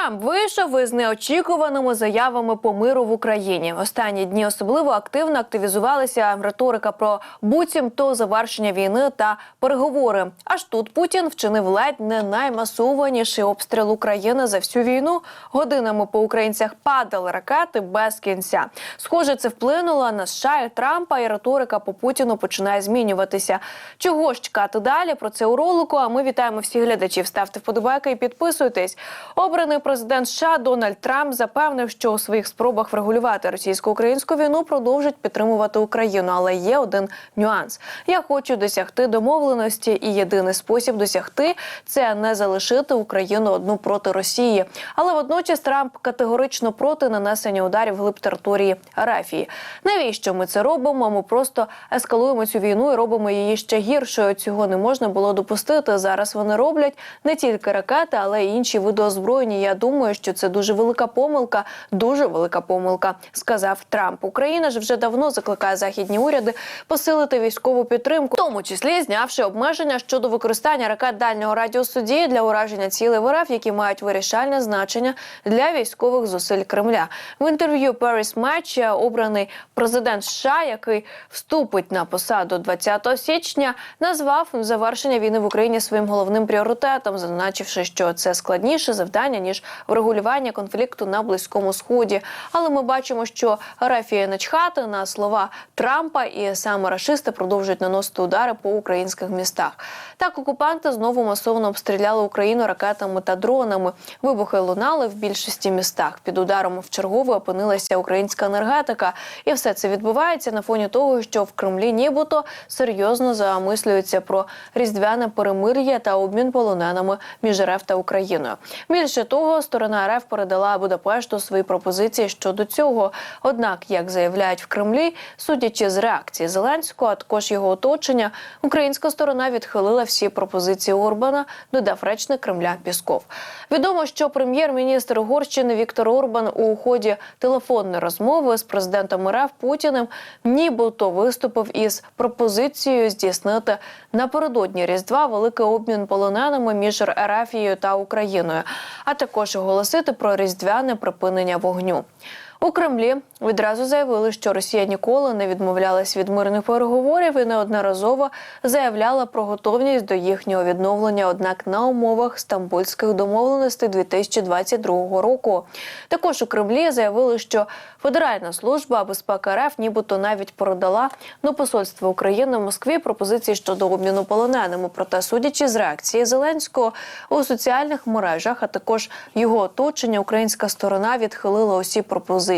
Трамп вийшов із неочікуваними заявами по миру в Україні. Останні дні особливо активно активізувалася риторика про буцімто завершення війни та переговори. Аж тут Путін вчинив ледь не наймасованіший обстріл України за всю війну. Годинами по українцях падали ракети без кінця. Схоже, це вплинуло на США і Трампа, і риторика по Путіну починає змінюватися. Чого ж чекати далі? Про це у ролику. А ми вітаємо всіх глядачів. Ставте вподобайки і підписуйтесь. Обраний президент США Дональд Трамп запевнив, що у своїх спробах врегулювати російсько-українську війну продовжить підтримувати Україну. Але є один нюанс: я хочу досягти домовленості, і єдиний спосіб досягти це не залишити Україну одну проти Росії. Але водночас Трамп категорично проти нанесення ударів глиб території Арафії. Навіщо ми це робимо? Ми просто ескалуємо цю війну і робимо її ще гіршою. Цього не можна було допустити. Зараз вони роблять не тільки ракети, але й інші види озброєння. Думаю, що це дуже велика помилка, дуже велика помилка, сказав Трамп. Україна ж вже давно закликає західні уряди посилити військову підтримку, в тому числі знявши обмеження щодо використання ракет дальнього радіусу дії для ураження цілей в які мають вирішальне значення для військових зусиль Кремля. В інтерв'ю Paris Match обраний президент США, який вступить на посаду 20 січня, назвав завершення війни в Україні своїм головним пріоритетом, зазначивши, що це складніше завдання ніж врегулювання конфлікту на близькому сході. Але ми бачимо, що Рафія начхати на слова Трампа і саме рашисти продовжують наносити удари по українських містах. Так окупанти знову масово обстріляли Україну ракетами та дронами. Вибухи лунали в більшості містах. Під ударом в чергове опинилася українська енергетика, і все це відбувається на фоні того, що в Кремлі нібито серйозно замислюються про різдвяне перемир'я та обмін полоненими між РФ та Україною. Більше того, сторона РФ передала Будапешту свої пропозиції щодо цього. Однак, як заявляють в Кремлі, судячи з реакції Зеленського, а також його оточення, українська сторона відхилила всі пропозиції Орбана, додав речник Кремля Пісков. Відомо, що прем'єр-міністр Угорщини Віктор Орбан у ході телефонної розмови з президентом РФ Путіним нібито виступив із пропозицією здійснити напередодні Різдва великий обмін полоненими між Арафією та Україною, а також оголосити про різдвяне припинення вогню. У Кремлі відразу заявили, що Росія ніколи не відмовлялась від мирних переговорів і неодноразово заявляла про готовність до їхнього відновлення, однак на умовах стамбульських домовленостей 2022 року. Також у Кремлі заявили, що Федеральна служба безпеки РФ нібито навіть передала до посольства України в Москві пропозиції щодо обміну полоненими. Проте, судячи з реакції Зеленського у соціальних мережах, а також його оточення, українська сторона відхилила усі пропозиції.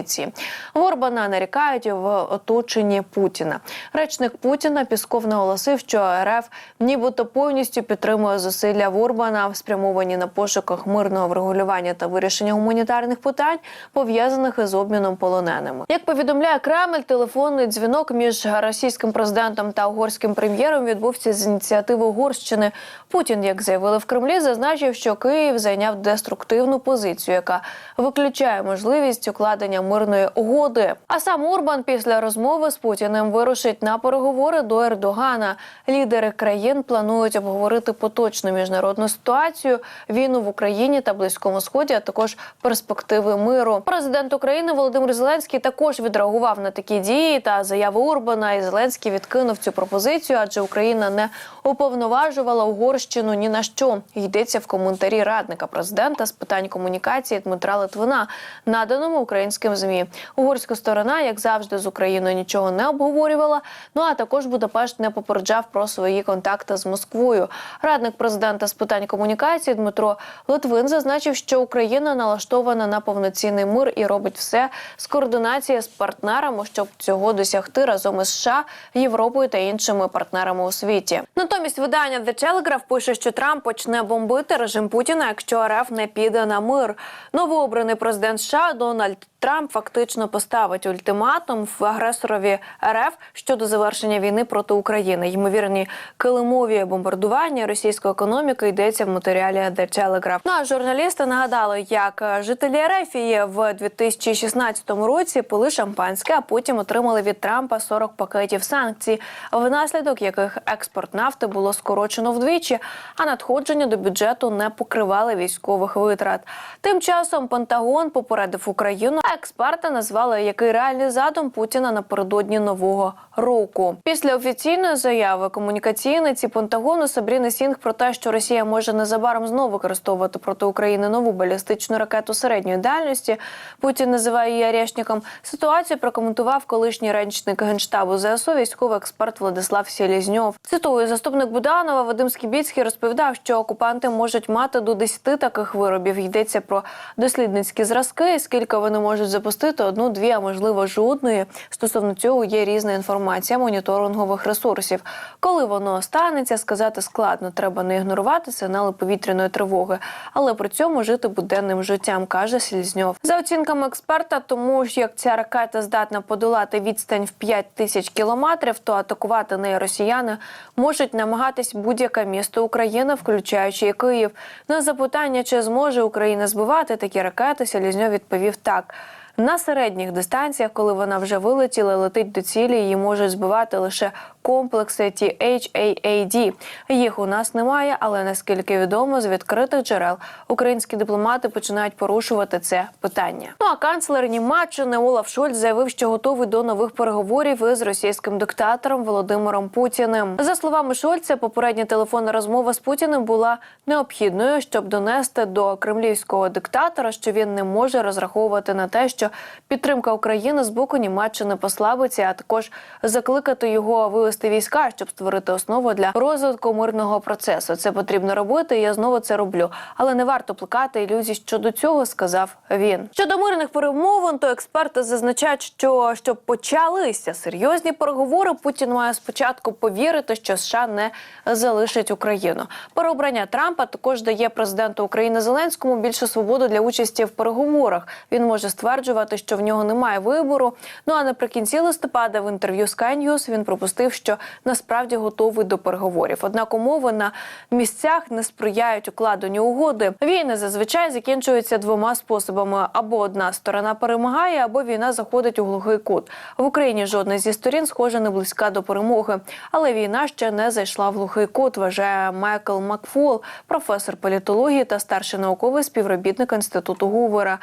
В Орбана нарікають в оточенні Путіна. Речник Путіна Пісков наголосив, що РФ нібито повністю підтримує зусилля в Орбана, спрямовані на пошуках мирного врегулювання та вирішення гуманітарних питань, пов'язаних із обміном полоненими. Як повідомляє Кремль, телефонний дзвінок між російським президентом та угорським прем'єром відбувся з ініціативи Угорщини. Путін, як заявили в Кремлі, зазначив, що Київ зайняв деструктивну позицію, яка виключає можливість укладення мирної угоди. А сам Урбан після розмови з Путіним вирушить на переговори до Ердогана. Лідери країн планують обговорити поточну міжнародну ситуацію, війну в Україні та Близькому Сході, а також перспективи миру. Президент України Володимир Зеленський також відреагував на такі дії та заяви Урбана. І Зеленський відкинув цю пропозицію, адже Україна не уповноважувала Угорщину ні на що. Йдеться в коментарі радника президента з питань комунікації Дмитра Литвина, наданому українським змі. Угорська сторона, як завжди, з Україною нічого не обговорювала. Ну а також Будапешт не попереджав про свої контакти з Москвою. Радник президента з питань комунікації Дмитро Литвин зазначив, що Україна налаштована на повноцінний мир і робить все з координації з партнерами, щоб цього досягти разом із США, Європою та іншими партнерами у світі. Натомість видання The Telegraph пише, що Трамп почне бомбити режим Путіна, якщо РФ не піде на мир. Новообраний президент США Дональд Трамп фактично поставить ультиматум в агресорові РФ щодо завершення війни проти України. Ймовірні килимові бомбардування російської економіки йдеться в матеріалі The Telegraph. Ну а журналісти нагадали, як жителі Ерефії в 2016 році пили шампанське, а потім отримали від Трампа 40 пакетів санкцій, внаслідок яких експорт нафти було скорочено вдвічі, а надходження до бюджету не покривали військових витрат. Тим часом Пентагон попередив Україну, експерти назвали який реальний задум Путіна напередодні нового року. Після офіційної заяви комунікаційниці Пентагону Сабріни Сінг про те, що Росія може незабаром знову використовувати проти України нову балістичну ракету середньої дальності. Путін називає її «Орешником», Ситуацію прокоментував колишній речник генштабу ЗСУ, військовий експерт Владислав Сєлізньов. Цитую, заступник Буданова Вадим Скібіцький розповідав, що окупанти можуть мати до 10 таких виробів. Йдеться про дослідницькі зразки. Скільки вони можуть запустити одну, дві, а можливо жодної. Стосовно цього є різна інформація моніторингових ресурсів. Коли воно станеться, сказати складно. Треба не ігнорувати сигнали повітряної тривоги, але при цьому жити буденним життям, каже Сільзньов. За оцінками експерта, тому ж як ця ракета здатна подолати відстань в 5 тисяч кілометрів, то атакувати неї росіяни можуть намагатись будь-яке місто України, включаючи і Київ. На запитання, чи зможе Україна збивати такі ракети, Селізньов відповів так. На середніх дистанціях, коли вона вже вилетіла, летить до цілі, її можуть збивати лише комплекси THAAD. Їх у нас немає, але наскільки відомо з відкритих джерел, українські дипломати починають порушувати це питання. Ну а канцлер Німеччини Олаф Шольц заявив, що готовий до нових переговорів із російським диктатором Володимиром Путіним. За словами Шольца, попередня телефонна розмова з Путіним була необхідною, щоб донести до кремлівського диктатора, що він не може розраховувати на те, що підтримка України з боку Німеччини послабиться, а також закликати його вивести війська, щоб створити основу для розвитку мирного процесу. Це потрібно робити. Я знову це роблю. Але не варто плекати ілюзій щодо цього, сказав він. Щодо мирних перемовин, то експерти зазначають, що щоб почалися серйозні переговори, Путін має спочатку повірити, що США не залишить Україну. Переобрання Трампа також дає президенту України Зеленському більше свободи для участі в переговорах. Він може стверджувати, що в нього немає вибору. Ну а наприкінці листопада в інтерв'ю Sky News він пропустив, що насправді готовий до переговорів. Однак умови на місцях не сприяють укладенню угоди. Війни зазвичай закінчуються двома способами: або одна сторона перемагає, або війна заходить у глухий кут. В Україні жодна зі сторін, схоже, не близька до перемоги. Але війна ще не зайшла в глухий кут. Вважає Майкл Макфол, професор політології та старший науковий співробітник інституту Гувера.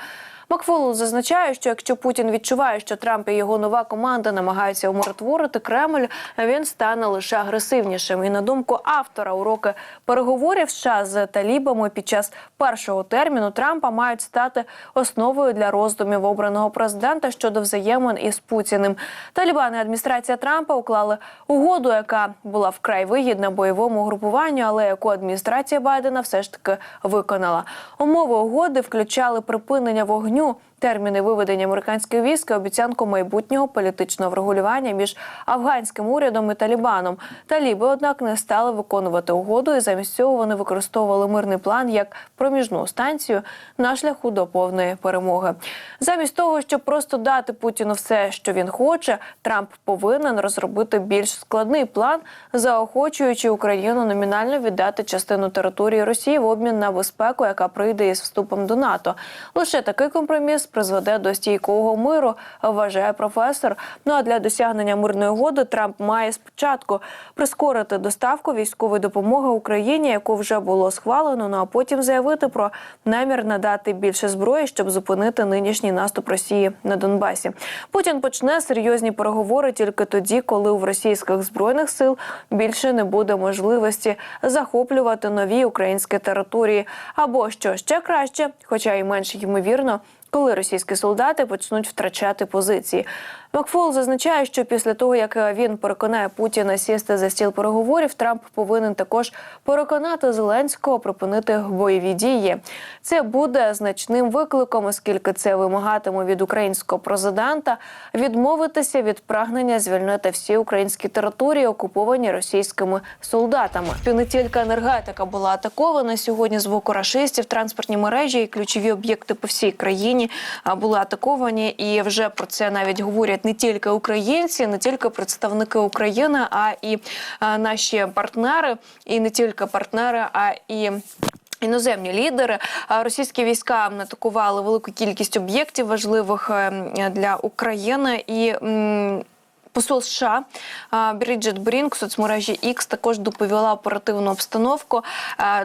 Макфол зазначає, що якщо Путін відчуває, що Трамп і його нова команда намагаються умиротворити Кремль, він стане лише агресивнішим. І на думку автора уроки переговорів США з талібами під час першого терміну Трампа мають стати основою для роздумів обраного президента щодо взаємин із Путіним. Талібани адміністрація Трампа уклали угоду, яка була вкрай вигідна бойовому групуванню, але яку адміністрація Байдена все ж таки виконала. Умови угоди включали припинення вогню дню терміни виведення американських військ, і обіцянку майбутнього політичного врегулювання між афганським урядом і Талібаном. Таліби, однак, не стали виконувати угоду, і замість цього вони використовували мирний план як проміжну станцію на шляху до повної перемоги. Замість того, щоб просто дати Путіну все, що він хоче, Трамп повинен розробити більш складний план, заохочуючи Україну номінально віддати частину території Росії в обмін на безпеку, яка прийде із вступом до НАТО. Лише такий компроміс призведе до стійкого миру, вважає професор. Ну а для досягнення мирної угоди Трамп має спочатку прискорити доставку військової допомоги Україні, яку вже було схвалено. Ну а потім заявити про намір надати більше зброї, щоб зупинити нинішній наступ Росії на Донбасі. Путін почне серйозні переговори тільки тоді, коли в російських збройних сил більше не буде можливості захоплювати нові українські території, або що ще краще, хоча й менш ймовірно, коли російські солдати почнуть втрачати позиції. Макфол зазначає, що після того, як він переконає Путіна сісти за стіл переговорів, Трамп повинен також переконати Зеленського припинити бойові дії. Це буде значним викликом, оскільки це вимагатиме від українського президента відмовитися від прагнення звільнити всі українські території, окуповані російськими солдатами. Не тільки енергетика була атакована сьогодні з боку рашистів, транспортні мережі і ключові об'єкти по всій країні були атаковані, і вже про це навіть говорять не тільки українці, не тільки представники України, а і наші партнери, і не тільки партнери, а і. Іноземні лідери російські війська атакували велику кількість об'єктів важливих е, для України і. Посол США Бріджит Брінк в соцмережі X також доповіла оперативну обстановку.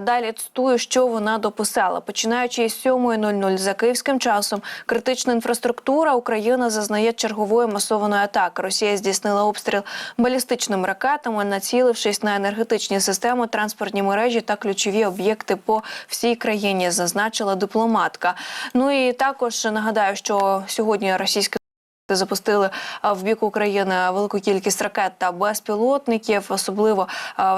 Далі цитую, що вона дописала. Починаючи із 7.00 за київським часом, критична інфраструктура України зазнає чергової масованої атаки. Росія здійснила обстріл балістичними ракетами, націлившись на енергетичні системи, транспортні мережі та ключові об'єкти по всій країні, зазначила дипломатка. Ну і також нагадаю, що сьогодні російські Запустили в бік України велику кількість ракет та безпілотників. Особливо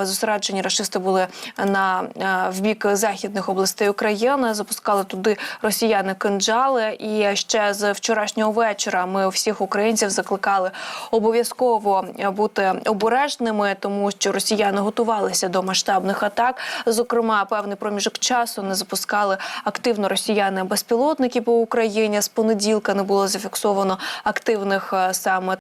зосереджені рашисти були на в бік західних областей України. Запускали туди росіяни кинджали. І ще з вчорашнього вечора ми всіх українців закликали обов'язково бути обережними, тому що росіяни готувалися до масштабних атак. Зокрема, певний проміжок часу не запускали активно росіяни безпілотники по Україні. З понеділка не було зафіксовано активних е, саме.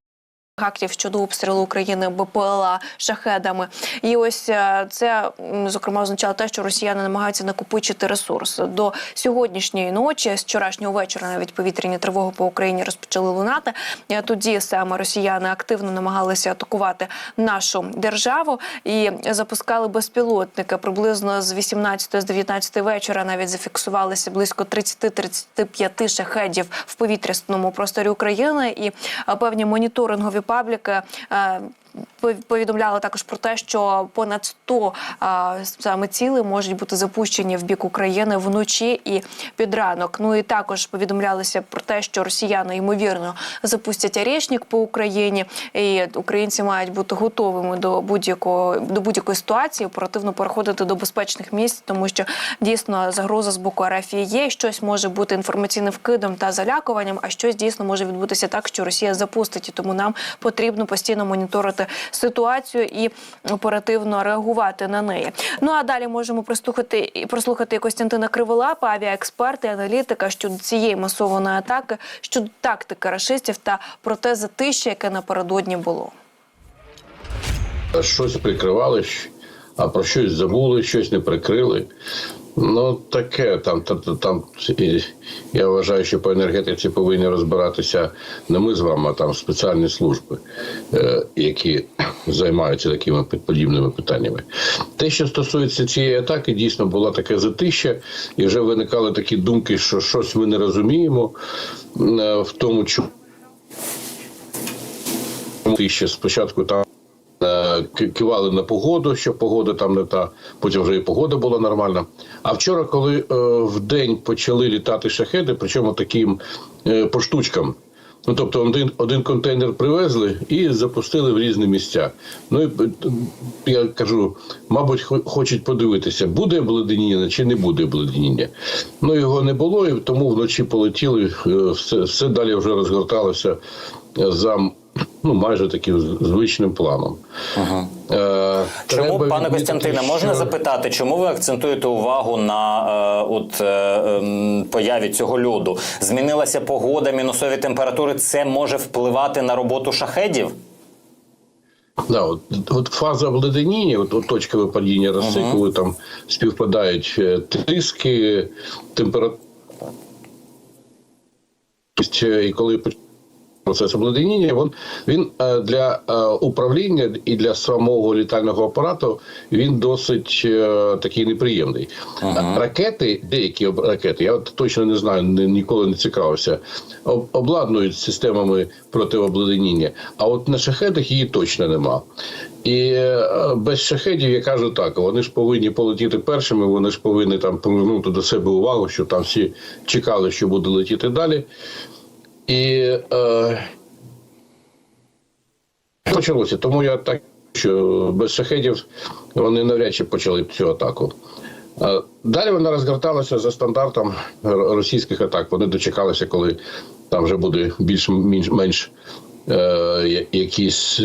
Актів щодо обстрілу України БПЛА шахедами, і ось е, це зокрема означало те, що росіяни намагаються накопичити ресурс до сьогоднішньої ночі, з вчорашнього вечора, навіть повітряні тривоги по Україні розпочали лунати. Е, Тоді саме росіяни активно намагалися атакувати нашу державу і запускали безпілотники. Приблизно з 18 з 19 вечора навіть зафіксувалися близько 30-35 шахедів в повітряному просторі України і е, певні моніторингові пабліки. Пов- Повідомляли також про те, що понад 100 а, саме ціли можуть бути запущені в бік України вночі і під ранок. Ну і також повідомлялося про те, що росіяни ймовірно запустять «Орешник» по Україні, і українці мають бути готовими до будь-якого до будь-якої ситуації, оперативно переходити до безпечних місць, тому що дійсно загроза з боку РФ є. Щось може бути інформаційним вкидом та залякуванням, а щось дійсно може відбутися так, що Росія запустить. І тому нам потрібно постійно моніторити ситуацію і оперативно реагувати на неї. Ну а далі можемо прослухати і прослухати Костянтина Криволапа, авіаексперта і аналітика щодо цієї масованої атаки, щодо тактики рашистів та про те затища, яке напередодні було. щось прикривали, а про щось забули, щось не прикрили. Ну, таке там, там, там я вважаю, що по енергетиці повинні розбиратися не ми з вами, а там спеціальні служби, е, які займаються такими подібними питаннями. Те, що стосується цієї атаки, дійсно було таке затища, і вже виникали такі думки, що щось ми не розуміємо е, в тому, чому ще спочатку там кивали на погоду, що погода там не та, потім вже і погода була нормальна. А вчора, коли е, в день почали літати шахеди, причому таким е, по штучкам. Ну, тобто один, один контейнер привезли і запустили в різні місця. Ну і е, я кажу, мабуть, хочуть подивитися, буде обледеніння чи не буде обледеніння. Ну його не було, і тому вночі полетіли, все, все далі вже розгорталося за ну, майже таким звичним планом. Ага. Е, Чому, треба пане Костянтине, можна запитати, чому ви акцентуєте увагу на е, от, е, ем, появі цього льоду? Змінилася погода, мінусові температури. Це може впливати на роботу шахедів? Да, от, от фаза обледеніння, от, от точка випадіння роси, коли там співпадають е, тиски, температура. І коли процес обледеніння, він, він е, для е, управління і для самого літального апарату він досить е, такий неприємний. Ракети, деякі ракети, я от точно не знаю, ні- ніколи не цікавився, обладнують системами протиобледеніння, а от на шахедах її точно нема. І без шахедів я кажу так, вони ж повинні полетіти першими, вони ж повинні там повернути до себе увагу, що там всі чекали, що буде летіти далі. І е, почалося. Тому я так, що без шахедів вони навряд чи почали цю атаку. Е, Далі вона розгорталася за стандартом російських атак. Вони дочекалися, коли там вже буде більш менш, менш е, якісь,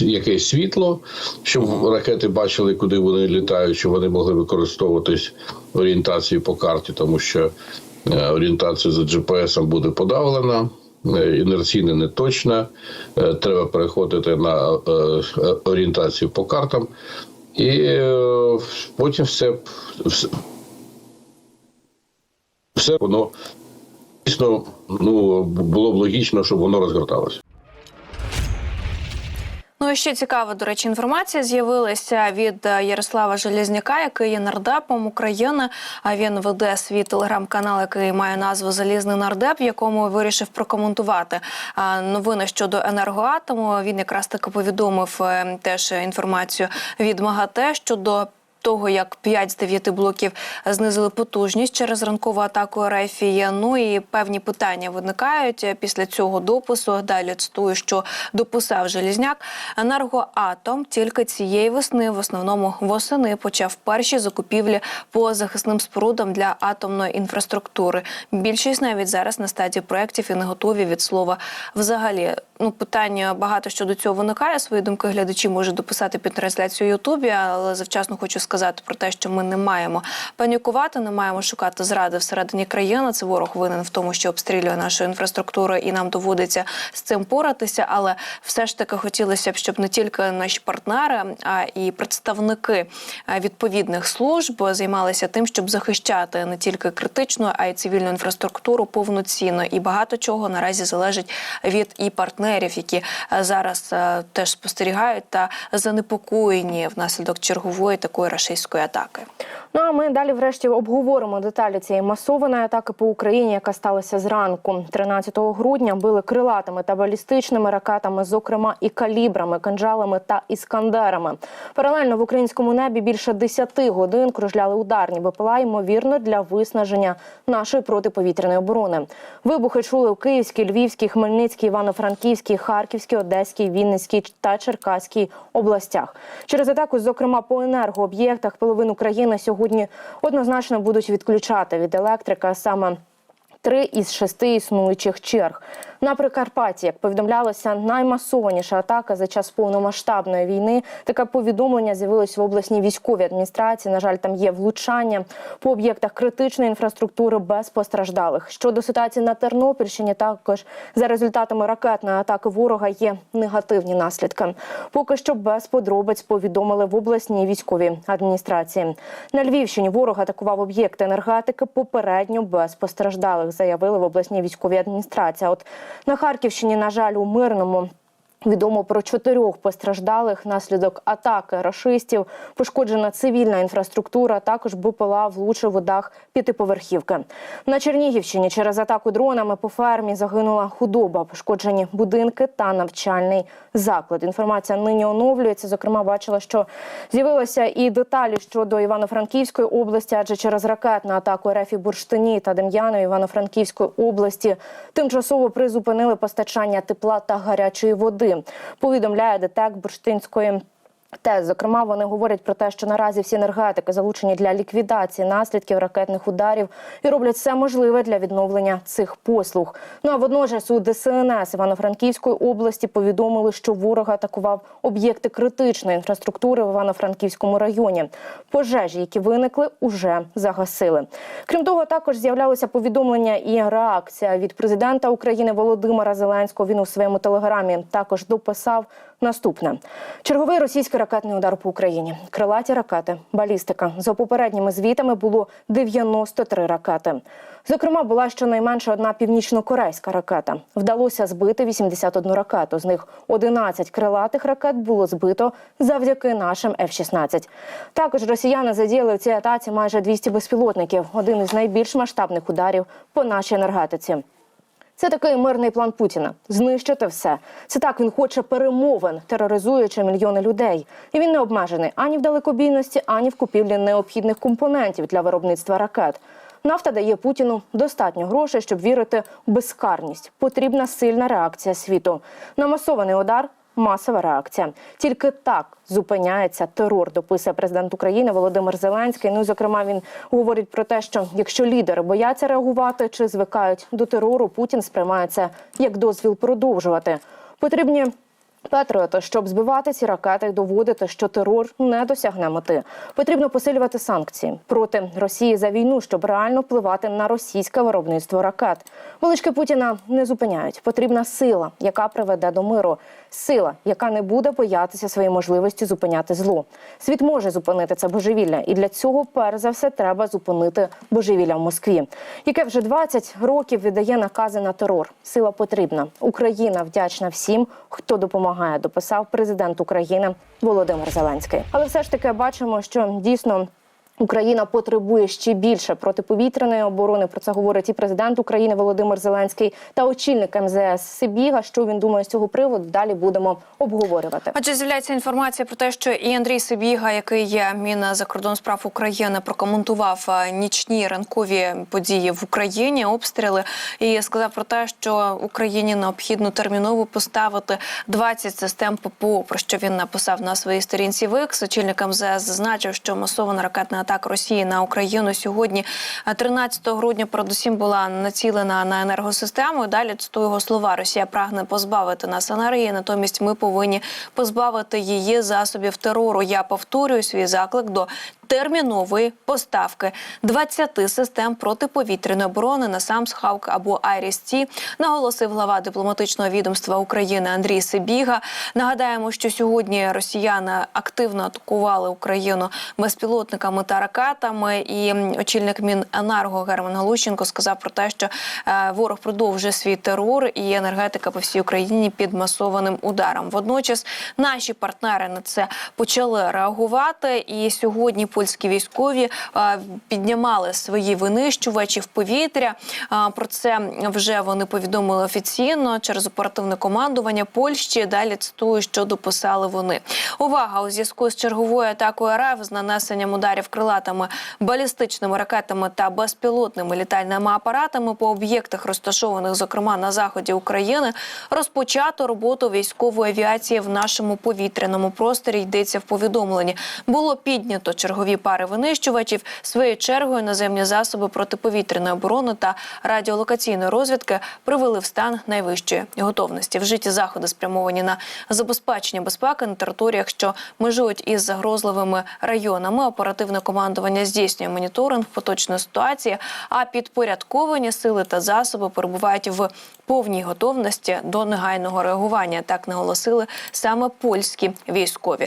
якесь світло, щоб ракети бачили, куди вони літають, щоб вони могли використовуватись орієнтації по карті, тому що орієнтація за GPS буде подавлена. Інерційне не точна, е, треба переходити на е, е, орієнтацію по картам, і е, потім все, все, все воно дійсно ну, було б логічно, щоб воно розгорталося. Ну і ще цікава, до речі, інформація з'явилася від е, Ярослава Железняка, який є нардепом України. А він веде свій телеграм-канал, який має назву Залізний нардеп, в якому вирішив прокоментувати новини щодо енергоатому. Він якраз таки повідомив е, теж інформацію від МАГАТЕ щодо. Того як 5 з 9 блоків знизили потужність через ранкову атаку РФ. Ну і певні питання виникають після цього допису. Далі цитую, що дописав Желізняк. Енергоатом тільки цієї весни, в основному восени, почав перші закупівлі по захисним спорудам для атомної інфраструктури. Більшість навіть зараз на стадії проєктів і не готові від слова взагалі. Ну, питання багато щодо цього виникає. Свої думки глядачі можуть дописати під трансляцію Ютубі, але завчасно хочу сказати про те, що ми не маємо панікувати, не маємо шукати зради всередині країни. Це ворог винен в тому, що обстрілює нашу інфраструктуру, і нам доводиться з цим поратися. Але все ж таки хотілося б, щоб не тільки наші партнери, а і представники відповідних служб займалися тим, щоб захищати не тільки критичну, а й цивільну інфраструктуру повноцінно. І багато чого наразі залежить від і партнерів, які зараз теж спостерігають та занепокоєні внаслідок чергової такої рашистської атаки. Ну а ми далі, врешті, обговоримо деталі цієї масованої атаки по Україні, яка сталася зранку. 13 грудня били крилатими та балістичними ракетами, зокрема і калібрами, кинджалами та іскандерами. Паралельно в українському небі більше 10 годин кружляли ударні БПЛА, ймовірно, для виснаження нашої протиповітряної оборони. Вибухи чули у Київській, Львівській, Хмельницькій, Івано-Франківській, Харківській, Одеській, Вінницькій та Черкаській областях. Через атаку, зокрема по енергооб'єктах, половину країни сьогодні однозначно будуть відключати від електрика саме. Три із шести існуючих черг на Прикарпатті, як повідомлялося, наймасованіша атака за час повномасштабної війни. Таке повідомлення з'явилось в обласній військовій адміністрації. На жаль, там є влучання по об'єктах критичної інфраструктури без постраждалих. Щодо ситуації на Тернопільщині, також за результатами ракетної атаки ворога є негативні наслідки. Поки що без подробиць повідомили в обласній військовій адміністрації. На Львівщині ворог атакував об'єкти енергетики попередньо без постраждалих, заявили в обласній військовій адміністрації. От на Харківщині, на жаль, у мирному. Відомо про чотирьох постраждалих внаслідок атаки рашистів. Пошкоджена цивільна інфраструктура. Також БПЛА влучив у дах п'ятиповерхівки. На Чернігівщині через атаку дронами по фермі загинула худоба, пошкоджені будинки та навчальний заклад. Інформація нині оновлюється. Зокрема, бачила, що з'явилися і деталі щодо Івано-Франківської області, адже через ракетну атаку РФ і Бурштині та Дем'яної Івано-Франківської області тимчасово призупинили постачання тепла та гарячої води. Повідомляє ДТЕК Бурштинської. ТЕС, зокрема, вони говорять про те, що наразі всі енергетики залучені для ліквідації наслідків ракетних ударів і роблять все можливе для відновлення цих послуг. Ну а водночас у ДСНС Івано-Франківської області повідомили, що ворог атакував об'єкти критичної інфраструктури в Івано-Франківському районі. Пожежі, які виникли, уже загасили. Крім того, також з'являлися повідомлення і реакція від президента України Володимира Зеленського. Він у своєму телеграмі також дописав наступне: черговий російський ракетний удар по Україні. Крилаті ракети, балістика. За попередніми звітами було 93 ракети. Зокрема, була щонайменше одна північно-корейська ракета. Вдалося збити 81 ракету. З них 11 крилатих ракет було збито завдяки нашим F-16. Також росіяни задіяли в цій атаці майже 200 безпілотників. Один із найбільш масштабних ударів по нашій енергетиці. Це такий мирний план Путіна знищити все. Це так він хоче перемовин, тероризуючи мільйони людей. І він не обмежений ані в далекобійності, ані в купівлі необхідних компонентів для виробництва ракет. Нафта дає Путіну достатньо грошей, щоб вірити в безкарність. Потрібна сильна реакція світу. На масований удар масова реакція. Тільки так зупиняється терор. Дописує президент України Володимир Зеленський. Ну, зокрема, він говорить про те, що якщо лідери бояться реагувати чи звикають до терору, Путін сприймає це як дозвіл продовжувати. Потрібні Патріоти, щоб збивати ці ракети доводити, що терор не досягне мети, потрібно посилювати санкції проти Росії за війну, щоб реально впливати на російське виробництво ракет. Велички Путіна не зупиняють. Потрібна сила, яка приведе до миру. Сила, яка не буде боятися своєї можливості зупиняти зло. Світ може зупинити це божевілля, і для цього перш за все треба зупинити божевілля в Москві, яке вже 20 років віддає накази на терор. Сила потрібна. Україна вдячна всім, хто допомагає. Дописав президент України Володимир Зеленський. Але все ж таки бачимо, що дійсно. Україна потребує ще більше протиповітряної оборони. Про це говорить і президент України Володимир Зеленський та очільник МЗС Сибіга. Що він думає з цього приводу? Далі будемо обговорювати. Отже, з'являється інформація про те, що і Андрій Сибіга, який є міна закордон справ України, прокоментував е, нічні ранкові події в Україні, обстріли, і сказав про те, що Україні необхідно терміново поставити 20 систем ППО, про що він написав на своїй сторінці. Викс очільник МЗС зазначив, що масована ракетна атака Росії на Україну сьогодні, е, 13 грудня, передусім була націлена на енергосистему. Далі цитую його слова: Росія прагне позбавити нас енергії, натомість ми повинні позбавити її засобів терору. Я повторюю свій заклик до термінової поставки 20 систем протиповітряної оборони на сам Схавк або Айріс-Ті, наголосив глава дипломатичного відомства України Андрій Сибіга. Нагадаємо, що сьогодні росіяни активно атакували Україну безпілотниками та ракетами. І очільник Міненерго Герман Галущенко сказав про те, що е, ворог продовжує свій терор і енергетика по всій Україні під масованим ударом. Водночас наші партнери на це почали реагувати. І сьогодні польські військові е, піднімали свої винищувачі в повітря. Е, Про це вже вони повідомили офіційно через оперативне командування Польщі. Далі цитую, що дописали вони. Увага у зв'язку з черговою атакою РФ з нанесенням ударів крилатими балістичними ракетами та безпілотними літальними апаратами по об'єктах, розташованих зокрема на заході України, розпочато роботу військової авіації в нашому повітряному просторі. Йдеться в повідомленні. Було піднято чергові пари винищувачів. Своєю чергою наземні засоби протиповітряної оборони та радіолокаційної розвідки привели в стан найвищої готовності. Вжиті заходи спрямовані на забезпечення безпеки на територіях, що межують із загрозливими районами. Оперативне командування здійснює моніторинг поточної ситуації, а підпорядковані сили та засоби перебувають в повній готовності до негайного реагування. Так наголосили саме польські військові.